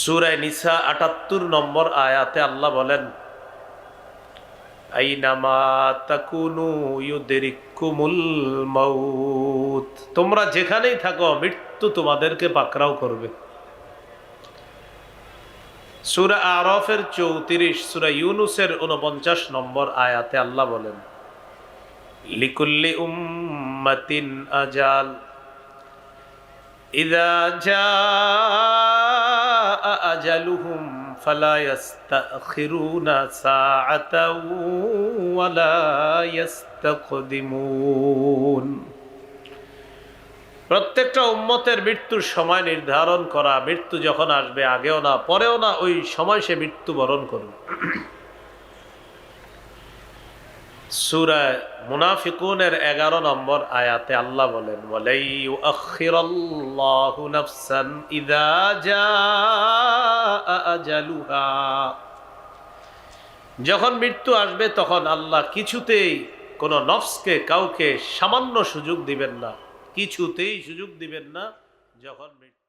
সুরায় নিসা আটাত্তর নম্বর আয়াতে আল্লাহ বলেন তোমরা যেখানেই থাকো, মৃত্যু তোমাদেরকে পাকড়াও করবে। সুরা আরফের চৌত্রিশ, সুরা ইউনুসের উনপঞ্চাশ নম্বর আয়াতে আল্লাহ বলেন, লিকুল্লি উম্মিন আজাল, ইদা أجلهم فلا يستأخرون ساعة ولا يستقدمون প্রত্যেকটা উম্মতের মৃত্যুর সময় নির্ধারণ করা মৃত্যু যখন আসবে আগেও না পরেও না ওই সময় সে মৃত্যু বরণ করবে সুরা মুনাফিকুনের এগারো নম্বর আয়াতে আল্লাহ বলেন যখন মৃত্যু আসবে তখন আল্লাহ কিছুতেই কোনো নফসকে, কাউকে সামান্য সুযোগ দিবেন না, কিছুতেই সুযোগ দিবেন না যখন মৃত্যু